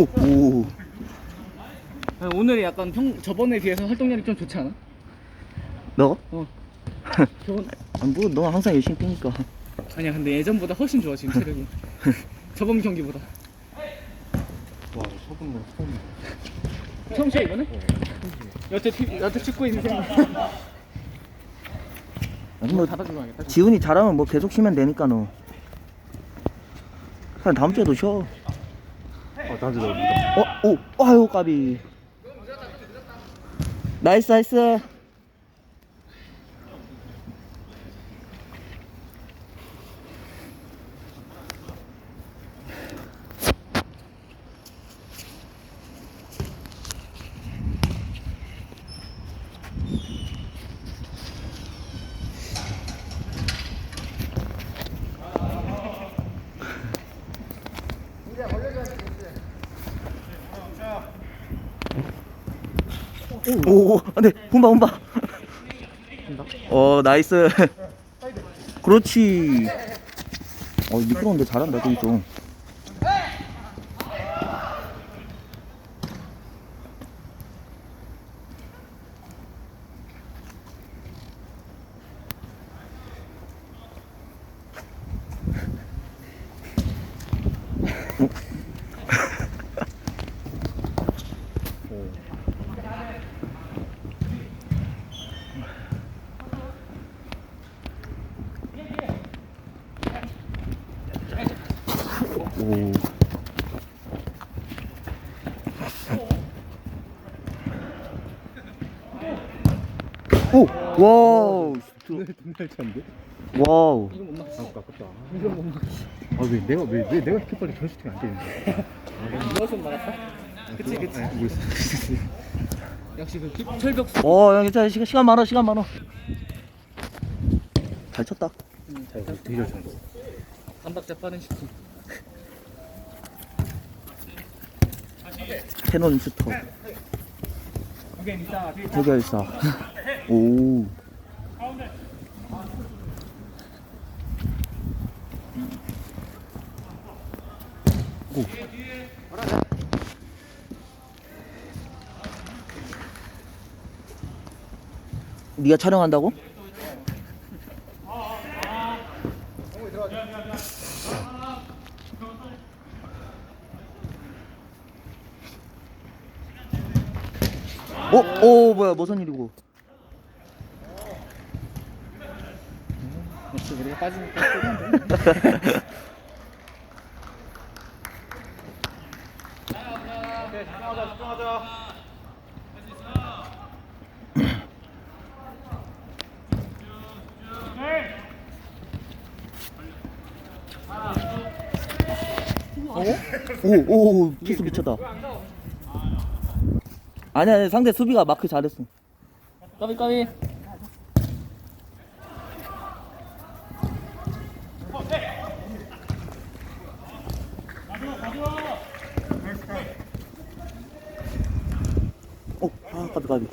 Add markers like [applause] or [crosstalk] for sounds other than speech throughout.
오, 오. 오늘이 약간 형 저번에 비해서 활동량이 좀 좋지 않아? 너? 어. [laughs] 저번 아, 뭐, 너 항상 열심히 뛰니까. 아니야 근데 예전보다 훨씬 좋아 지금 체력이. [laughs] 저번 경기보다. 와 소금 뭐 소금 처음 쳐 이거는? 여태 티- 여태 축구 인생. 아니, 뭐, 닫아주고 하겠다. 지훈이 잘하면 뭐 계속 쉬면 되니까, 너. 그냥 다음 주에도 쉬어. 너 어, 오, 아유, 까비. 나이스, 나이스. 오, 오, 안 돼. 본봐, 본봐. 어, 나이스. 그렇지. 어, 미끄러운데 잘한다, 저기 좀. 오. 오, 와우. 돈날 찬데? 와우. 이거 못 막지. 아 아깝다 못 막지. 아 왜 내가 왜, 왜 내가 이렇게 빨리 결슈팅이 안 되는데 이거 좀 막았다. 그치 그치. 뭐 있어 [laughs] 역시 그 기- 철벽. 어, 형, 괜찮아. 시간, 시간 많아, 시간 많아. 잘 쳤다. 음, 자 되게 잘 찬다 반박자 빠른 슈팅. 캐논 슈터. 해결사. [laughs] 오. 오. 네가 촬영한다고? 어? 오 뭐야 무슨 일이고 역시 우리가 빠지니까 쓰는데. 오오 키스 미쳤다 아니야 아니, 상대 수비가 마크 잘했어 까비 까비. 오아 까비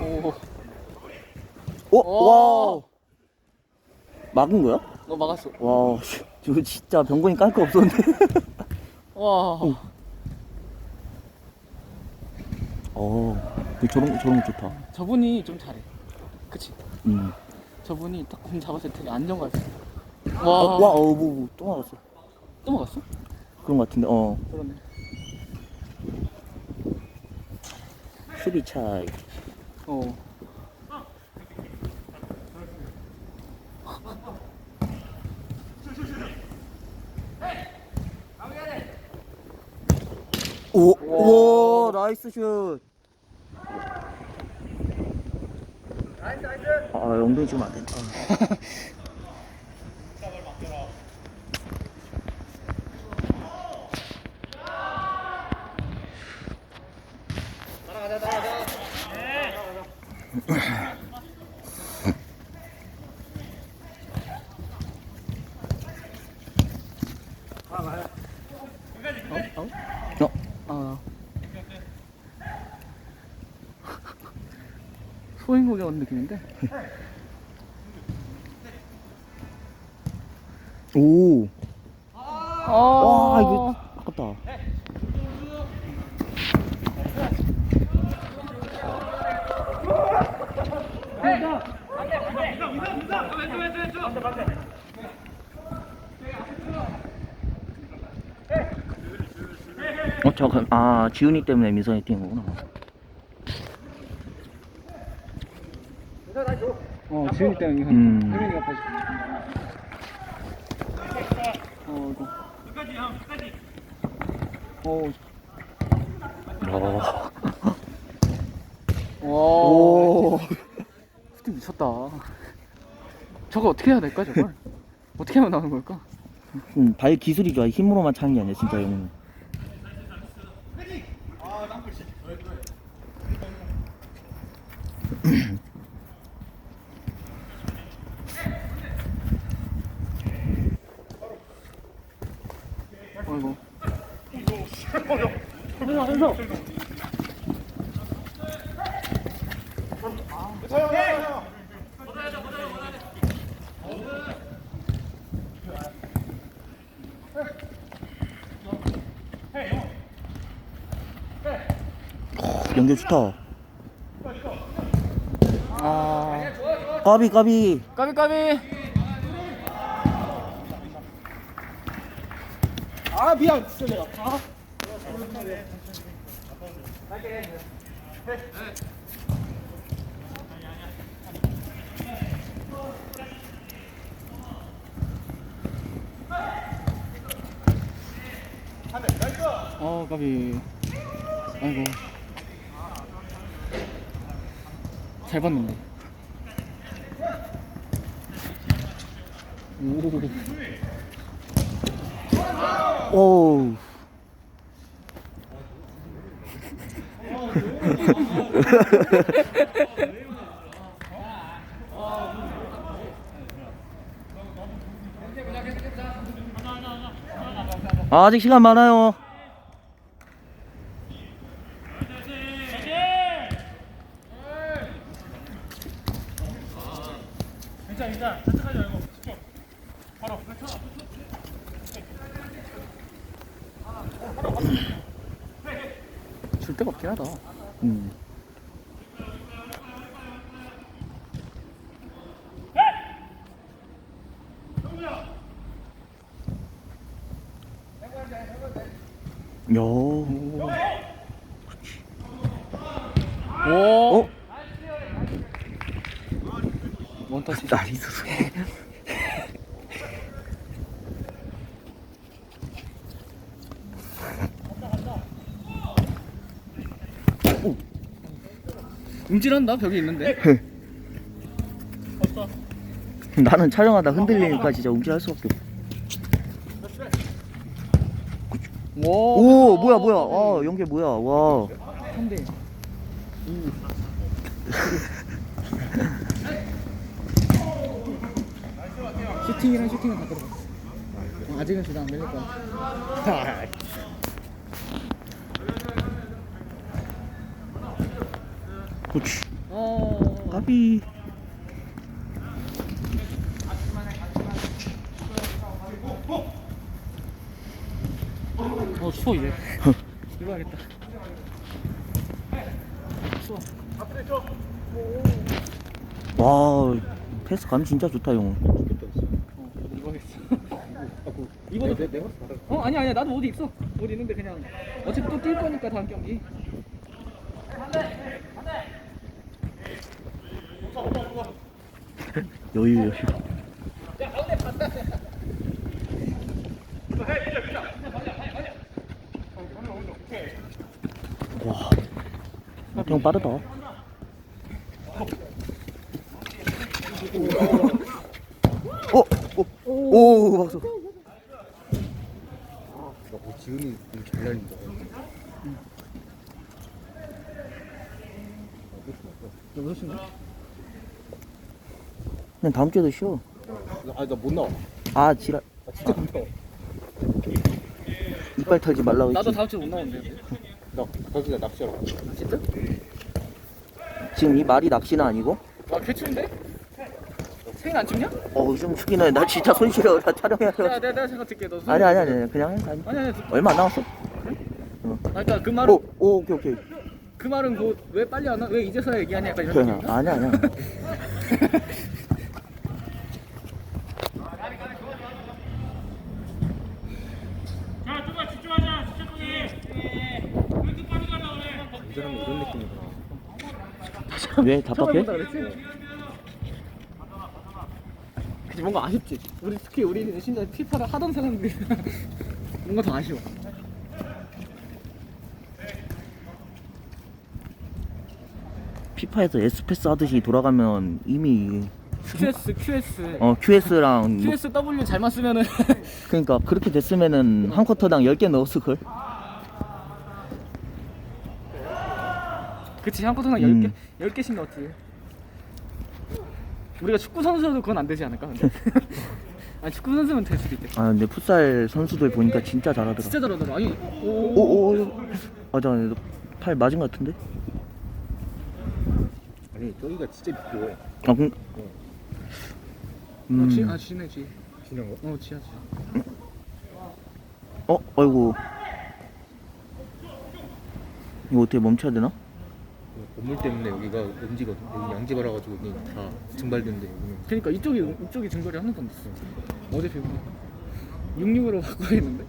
오. 오 오. 와 막은 거야? 너 막았어. 와 씨, 저 진짜 병건이 깔 거 없었는데 [laughs] 와. 어 저런 저런 거 좋다 저분이 좀 잘해. 그치. 음. 저분이 딱 공 잡았을 때 되게 안정감 있어. 아, 와. 와, 어, 뭐, 뭐, 또 나갔어. 또 먹었어? 그런 거 같은데, 어. 그러네. 수비 차이. 어. 오, 오, 나이스 슛. 아, 엉덩이 주면 안 된다. [laughs] 소행국에 온 느낌인데? 오. 아, 와 이거 아깝다. 어, 저, 아, 지훈이 때문에 민선이 뛴 거구나. 지훈이 때문에 음. 혜민이가 빠져. 어, 이거. 어, 야. 와. 오. 스틱 미쳤다. 저거 어떻게 해야 될까, 저걸? 어떻게 하면 나오는 걸까? 음, 발 기술이 좋아. 힘으로만 차는 게 아니야, 진짜 이거는. 어이구. 연결 좋다. 아. 까비, 까비. 까비, 까비. 아, 미안. 진짜 내가. 아. 어, 까비. 아이고. 잘 봤는데. 오. 오. [laughs] 아직 시간 많아요. 줄 데가 없긴 하다. 음. 야. 오. 어? 원터치. 나이스. 움찔한다 벽에 있는데. 나는 촬영하다 흔들리니까 진짜 움찔할 수밖에 없어. 오. 오, 뭐야, 뭐야. 아, 연계 뭐야. 와. 한대. [laughs] 슈팅이랑 슈팅은 다 들어갔어. 어, 아직은 주장 안 밀릴 거야. [laughs] 그렇지. 어. 까비. 어 추워 이제. 들어가겠다. 추워. 와, 패스 감 진짜 좋다, 형. 어 이거겠어. 이거도 내, 내가 받아. 어 아니 아니야 나도 옷 입어. 옷 있는데 그냥 어차피 또 뛸 거니까 다음 경기. 여유, 여유. 와, 형 빠르다. 어, 어, 오, 박수. 나뭐 지훈이 잘 날린다. 거? 그냥 다음 주에도 쉬어. 아니 나못 나와. 아, 지랄. 나 진짜 못 나와. 이빨 털지 말라고 했지. 나도 다음 주에 못 나오는데. 나 거기가 낚시하러 가. 진짜? 지금 이 말이 낚시는 아니고? 와 개추운데? 생안 춥냐? 어우 좀 춥긴 해. 나 진짜 손 시려. 나 촬영해야 돼. 야 내가 내가 잠깐 찍게 너. 아니 아니 아니 그냥 해. 아니. 아니 아니. 얼마 안 남았어. 아, 그러니까 그 말은 오, 오 오케이 오케이. 그 말은 뭐왜 빨리 안 와? 왜 이제서야 얘기하냐 약간 이런 느낌인가? 아니야 아니야. [laughs] 이 사람이 이런 느낌이구나. 왜 답답해? 본다 그랬지? 그치 뭔가 아쉽지. 우리 특히 우리 심지어 피파를 하던 사람들이 [laughs] 뭔가 더 아쉬워. 피파에서 에스페스 하듯이 돌아가면 이미 QS QS 어 QS랑 QSW 잘만 쓰면은 그러니까 그렇게 됐으면은 한 쿼터당 10개 넣었을 걸. 그치 한 코트당 음. 10개 10개씩 넣었지. 우리가 축구 선수여도 그건 안 되지 않을까 근데. [laughs] 아니 축구 선수면 될 수도 있대. 아 근데 풋살 선수들 보니까 진짜 잘하더라. 진짜 잘하더라. 아니 오. 오오 맞아 너팔 맞은 것 같은데? 아니 저기가 진짜 미끄러워. 아 그, 어, 지, 음. 아 지네 지. 지난 거? 어 지야 지. 어 아이고 이거 어떻게 멈춰야 되나? 건물 때문에 여기가 음지거든. 여기 양지 발아가지고 여기 다 증발되는데 여기는. 그러니까 이쪽이 이쪽이 증거리 하나도 안 됐어. 어제 배우네. 66으로 바꿔야겠는데.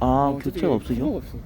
아 어, 교체가 없으셔? 없어.